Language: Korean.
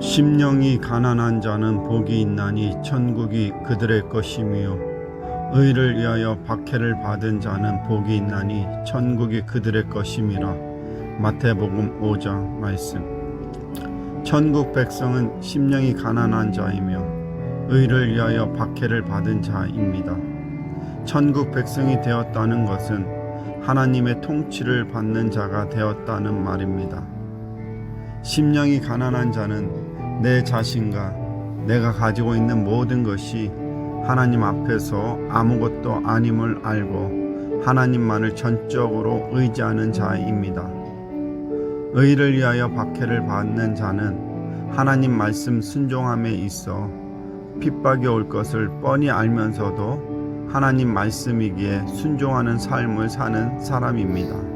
심령이 가난한 자는 복이 있나니 천국이 그들의 것이며 의를 위하여 박해를 받은 자는 복이 있나니 천국이 그들의 것임이라 마태복음 5장 말씀 천국 백성은 심령이 가난한 자이며 의를 위하여 박해를 받은 자입니다. 천국 백성이 되었다는 것은 하나님의 통치를 받는 자가 되었다는 말입니다. 심령이 가난한 자는 내 자신과 내가 가지고 있는 모든 것이 하나님 앞에서 아무것도 아님을 알고 하나님만을 전적으로 의지하는 자입니다. 의를 위하여 박해를 받는 자는 하나님 말씀 순종함에 있어 핍박이 올 것을 뻔히 알면서도 하나님 말씀이기에 순종하는 삶을 사는 사람입니다.